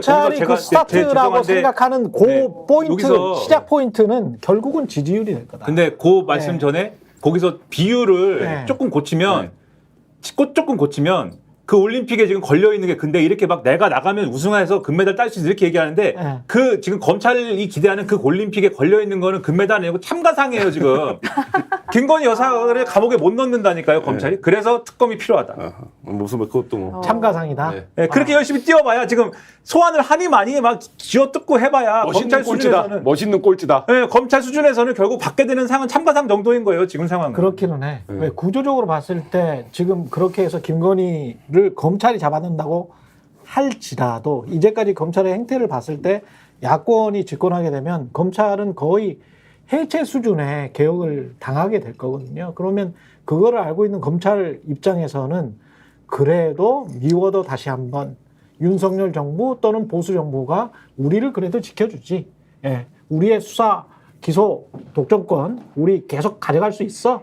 검찰이 제가 그 제- 제- 스타트라고 죄송한데 생각하는 그 네, 포인트 시작 포인트는 결국은 지지율이 될 거다. 근데 그 말씀 네. 전에 거기서 비율을 네. 조금 고치면 지- 조금 고치면 그 올림픽에 지금 걸려 있는 게 근데 이렇게 막 내가 나가면 우승해서 금메달 딸 수 있어 이렇게 얘기하는데 네. 그 지금 검찰이 기대하는 그 올림픽에 걸려 있는 거는 금메달 아니고 참가상이에요 지금 김건희 여사를 감옥에 못 넣는다니까요 검찰이 그래서 특검이 필요하다. 아하. 무슨 뭐 그것도 뭐. 참가상이다. 네. 네, 그렇게 열심히 뛰어봐야 지금 소환을 하니 많이 막 쥐어뜯고 해봐야 멋있는 검찰 꼴찌다. 수준에서는 멋있는 꼴찌다. 네, 검찰 수준에서는 결국 받게 되는 상은 참가상 정도인 거예요 지금 상황은. 그렇기는 해. 네. 왜 구조적으로 봤을 때 지금 그렇게 해서 김건희 를 검찰이 잡아낸다고 할지라도 이제까지 검찰의 행태를 봤을 때 야권이 집권하게 되면 검찰은 거의 해체 수준의 개혁을 당하게 될 거거든요. 그러면 그거를 알고 있는 검찰 입장에서는 그래도 미워도 다시 한번 윤석열 정부 또는 보수 정부가 우리를 그래도 지켜주지. 예. 우리의 수사, 기소, 독점권 우리 계속 가져갈 수 있어.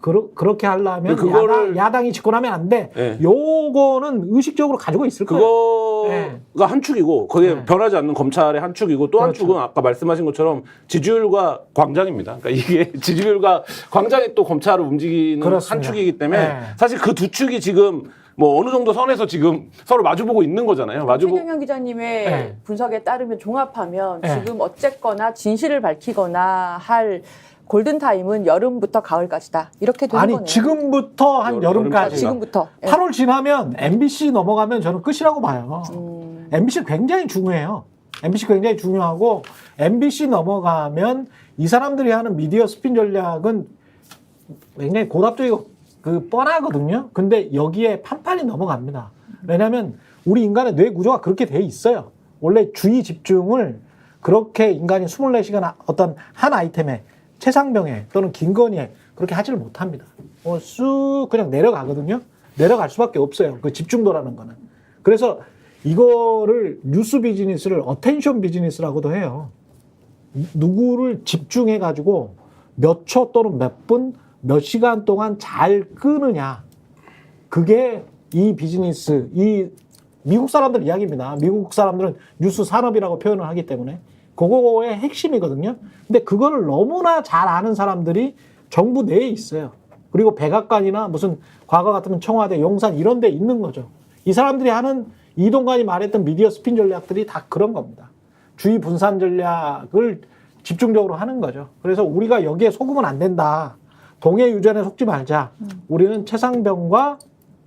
그러, 그렇게 하려면 그거를- 야당, 이 집권하면 안 돼. 예. 요거는 의식적으로 가지고 있을 거예요. 그거가 네. 한 축이고 그게 네. 변하지 않는 검찰의 한 축이고 또한 그렇죠. 축은 아까 말씀하신 것처럼 지지율과 광장입니다. 그러니까 이게 지지율과 광장이 또 검찰을 움직이는 그렇습니다. 한 축이기 때문에 네. 사실 그 두 축이 지금 뭐 어느 정도 선에서 지금 서로 마주보고 있는 거잖아요. 마주보고 최경영 기자님의 네. 분석에 따르면 종합하면 네. 지금 어쨌거나 진실을 밝히거나 할 골든 타임은 여름부터 가을까지다. 이렇게 되는 아니 거네요. 지금부터 한 여름- 여름까지. 지금부터. 예. 8월 지나면 MBC 넘어가면 저는 끝이라고 봐요. 음, MBC 굉장히 중요해요. MBC 굉장히 중요하고 MBC 넘어가면 이 사람들이 하는 미디어 스핀 전략은 굉장히 고답적이고 그 뻔하거든요. 근데 여기에 판판이 넘어갑니다. 왜냐하면 우리 인간의 뇌 구조가 그렇게 돼 있어요. 원래 주의 집중을 그렇게 인간이 24시간 어떤 한 아이템에 최상병에 또는 김건희에 그렇게 하지를 못합니다. 어, 쑥 그냥 내려가거든요. 내려갈 수밖에 없어요. 그 집중도라는 거는. 그래서 이거를 뉴스 비즈니스를 어텐션 비즈니스라고도 해요. 누구를 집중해 가지고 몇 초 또는 몇 분, 몇 시간 동안 잘 끄느냐. 그게 이 비즈니스, 이 미국 사람들 이야기입니다. 미국 사람들은 뉴스 산업이라고 표현을 하기 때문에 그거의 핵심이거든요. 근데 그거를 너무나 잘 아는 사람들이 정부 내에 있어요. 그리고 백악관이나 무슨 과거 같으면 청와대, 용산 이런 데 있는 거죠. 이 사람들이 하는 이동관이 말했던 미디어 스핀 전략들이 다 그런 겁니다. 주의 분산 전략을 집중적으로 하는 거죠. 그래서 우리가 여기에 속으면 안 된다. 동해 유전에 속지 말자. 우리는 최상병과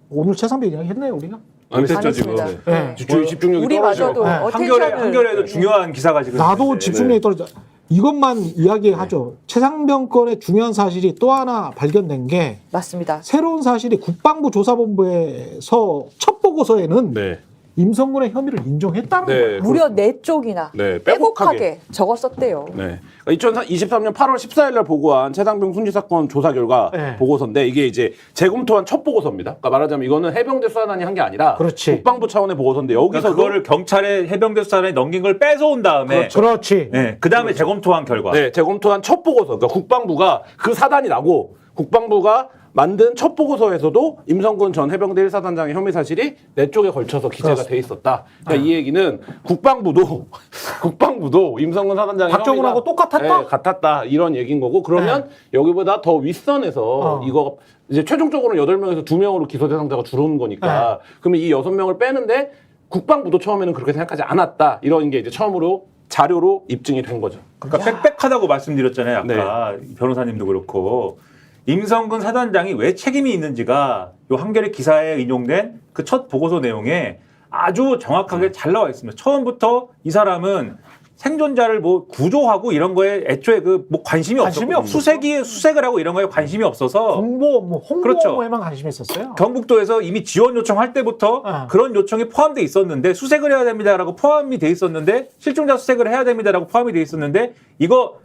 오늘 최상병 이야기 했네요, 우리가. 안 됐죠, 안 했습니다. 지금. 네. 주의 집중력이 우리마저도 떨어지고. 네. 한결에 어텐션을 한결에도 중요한 기사가 지금 나도 있는데. 집중력이 떨어져. 이것만 이야기하죠. 최상병 건의 중요한 사실이 또 하나 발견된 게 맞습니다. 새로운 사실이 국방부 조사본부에서 첫 보고서에는 네. 임성근의 혐의를 인정했다는 네. 거예요. 무려 네 쪽이나 네, 빼곡하게. 빼곡하게 적었었대요. 네. 2023년 8월 14일 날 보고한 최상병 순지 사건 조사 결과 네. 보고서인데 이게 이제 재검토한 첫 보고서입니다. 그러니까 말하자면 이거는 해병대 수사단이 한 게 아니라 그렇지. 국방부 차원의 보고서인데 그러니까 여기서 그거를 경찰에 해병대 수사단에 넘긴 걸 뺏어온 다음에 그렇지. 네, 그 다음에 재검토한 결과. 네, 재검토한 첫 보고서. 그러니까 국방부가 그 사단이 나고 국방부가 만든 첫 보고서에서도 임성근 전 해병대 1사단장의 혐의 사실이 네 쪽에 걸쳐서 기재가 그렇습니다. 돼 있었다. 그러니까 이 얘기는 국방부도 국방부도 임성근 사단장의 박정훈하고 혐의가 똑같았다? 네, 같았다. 이런 얘기인 거고 그러면 여기보다 더 윗선에서 어. 이거 이제 최종적으로는 8명에서 2명으로 기소 대상자가 줄어든 거니까 그러면 이 6명을 빼는데 국방부도 처음에는 그렇게 생각하지 않았다. 이런 게 이제 처음으로 자료로 입증이 된 거죠. 그러니까 빽빽하다고 말씀드렸잖아요. 아까 변호사님도 그렇고 임성근 사단장이 왜 책임이 있는지가 요 한겨레 기사에 인용된 그 첫 보고서 내용에 아주 정확하게 잘 나와 있습니다. 처음부터 이 사람은 생존자를 뭐 구조하고 이런 거에 애초에 그 뭐 관심이 관심이 없었고 없었어. 수색이 수색을 하고 이런 거에 관심이 없어서 홍보, 뭐 홍보에만 그렇죠. 관심이 있었어요. 경북도에서 이미 지원 요청할 때부터 어. 그런 요청이 포함돼 있었는데 수색을 해야 됩니다라고 포함이 돼 있었는데 실종자 수색을 해야 됩니다라고 포함이 돼 있었는데 이거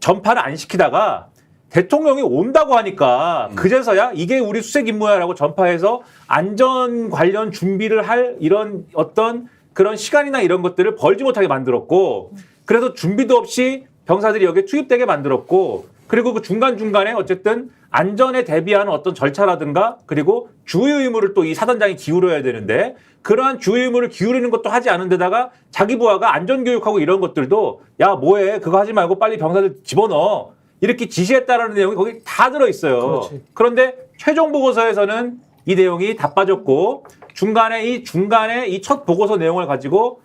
전파를 안 시키다가 대통령이 온다고 하니까 그제서야 이게 우리 수색 임무야라고 전파해서 안전 관련 준비를 할 이런 어떤 그런 시간이나 이런 것들을 벌지 못하게 만들었고 그래서 준비도 없이 병사들이 여기에 투입되게 만들었고 그리고 그 중간중간에 어쨌든 안전에 대비하는 어떤 절차라든가 그리고 주의 의무를 또 이 사단장이 기울여야 되는데 그러한 주의 의무를 기울이는 것도 하지 않은 데다가 자기 부하가 안전교육하고 이런 것들도 야 뭐해? 그거 하지 말고 빨리 병사들 집어넣어 이렇게 지시했다라는 내용이 거기 다 들어있어요. 그렇지. 그런데 최종 보고서에서는 이 내용이 다 빠졌고 중간에 이 중간에 이 첫 보고서 내용을 가지고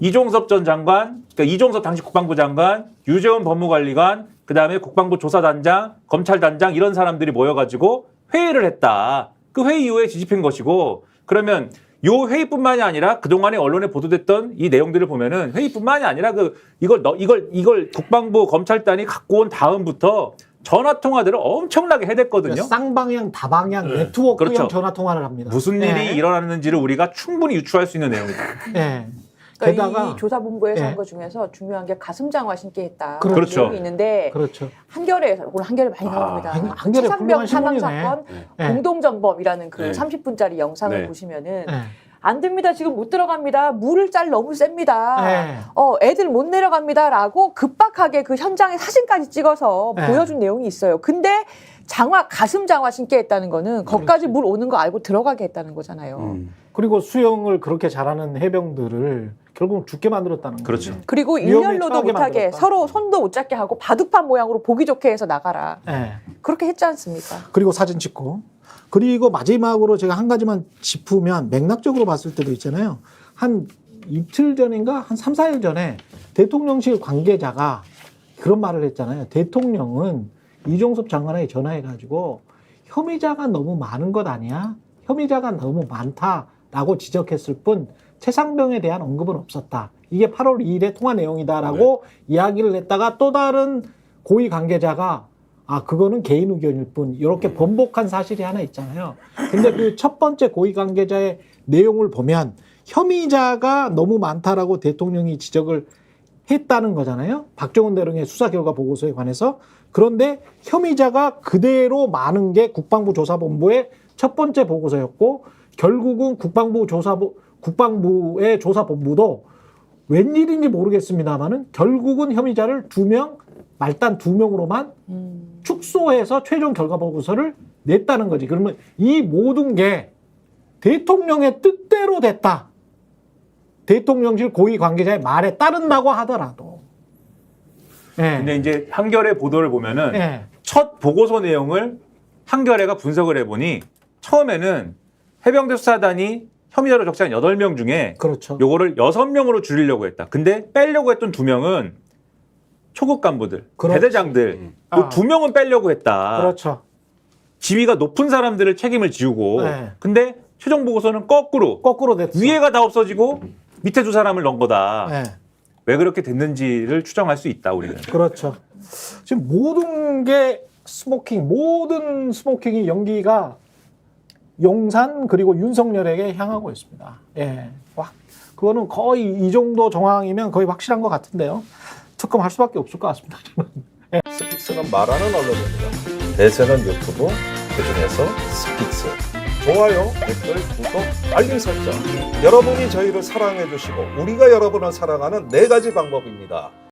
이종섭 전 장관, 그러니까 이종섭 당시 국방부 장관, 유재원 법무관리관, 그 다음에 국방부 조사단장, 검찰단장 이런 사람들이 모여가지고 회의를 했다. 그 회의 이후에 뒤집힌 것이고 그러면 요 회의뿐만이 아니라 그동안에 언론에 보도됐던 이 내용들을 보면은 회의뿐만이 아니라 그 이걸 너 이걸 이걸 국방부 검찰단이 갖고 온 다음부터 전화 통화들을 엄청나게 해댔거든요. 쌍방향, 다방향, 네트워크형 그렇죠. 전화 통화를 합니다. 무슨 일이 예. 일어났는지를 우리가 충분히 유추할 수 있는 내용이다. 예. 그러니까 게다가 이 조사본부에서 예. 한것 중에서 중요한 게 가슴 장화 신게 했다. 그렇죠. 내용이 있는데 그렇죠. 한겨레에서 오늘 한겨레 많이 아, 나옵니다. 한- 한겨레 훌륭한 사망 신문이네. 사건 예. 공동 정범이라는 그 네. 30분짜리 영상을 네. 보시면은 예. 안 됩니다. 지금 못 들어갑니다. 물을 짤 너무 셉니다. 예. 어, 애들 못 내려갑니다라고 급박하게 그 현장의 사진까지 찍어서 네. 보여준 내용이 있어요. 근데 장화 가슴 장화 신게 했다는 거는 거기까지 물 오는 거 알고 들어가게 했다는 거잖아요. 음. 그리고 수영을 그렇게 잘하는 해병들을 결국 죽게 만들었다는 거죠. 그렇죠. 그리고 일렬로도 못하게 만들었다. 서로 손도 못 잡게 하고 바둑판 모양으로 보기 좋게 해서 나가라. 예. 그렇게 했지 않습니까? 그리고 사진 찍고 그리고 마지막으로 제가 한 가지만 짚으면 맥락적으로 봤을 때도 있잖아요. 한 이틀 전인가 한 3, 4일 전에 대통령실 관계자가 그런 말을 했잖아요. 대통령은 이종섭 장관에게 전화해 가지고 혐의자가 너무 많은 것 아니야? 혐의자가 너무 많다라고 지적했을 뿐 최상병에 대한 언급은 없었다. 이게 8월 2일의 통화 내용이다라고 이야기를 했다가 또 다른 고위 관계자가 아 그거는 개인 의견일 뿐 이렇게 번복한 사실이 하나 있잖아요. 근데 그 첫 번째 고위 관계자의 내용을 보면 혐의자가 너무 많다라고 대통령이 지적을 했다는 거잖아요. 박정훈 대령의 수사 결과 보고서에 관해서 그런데 혐의자가 그대로 많은 게 국방부 조사본부의 첫 번째 보고서였고 결국은 국방부 조사부 국방부의 조사본부도 웬일인지 모르겠습니다만은 결국은 혐의자를 두 명 말단 두 명으로만 음. 축소해서 최종 결과 보고서를 냈다는 거지. 그러면 이 모든 게 대통령의 뜻대로 됐다. 대통령실 고위 관계자의 말에 따른다고 하더라도. 예. 근데 이제 한겨레 보도를 보면은 예. 첫 보고서 내용을 한겨레가 분석을 해보니 처음에는 해병대 수사단이 혐의자로 적시한 8명 중에 그렇죠. 요거를 6명으로 줄이려고 했다. 근데 빼려고 했던 두 명은 초급 간부들, 그렇지. 대대장들 음. 그 아. 두 명은 빼려고 했다. 그렇죠. 지위가 높은 사람들을 책임을 지우고 네. 근데 최종 보고서는 거꾸로 거꾸로 됐어. 위에가 다 없어지고 밑에 두 사람을 넣은 거다. 예. 왜 그렇게 됐는지를 추정할 수 있다 우리는. 그렇죠. 지금 모든 게 스모킹, 모든 스모킹이 연기가 용산 그리고 윤석열에게 향하고 있습니다. 예. 와, 그거는 거의 이 정도 정황이면 거의 확실한 것 같은데요. 특검할 수밖에 없을 것 같습니다. 저는. 스픽스는 말하는 언론입니다. 대세는 유튜브, 그중에서 스픽스. 좋아요, 댓글, 구독, 알림 설정. 여러분이 저희를 사랑해 주시고 우리가 여러분을 사랑하는 네 가지 방법입니다.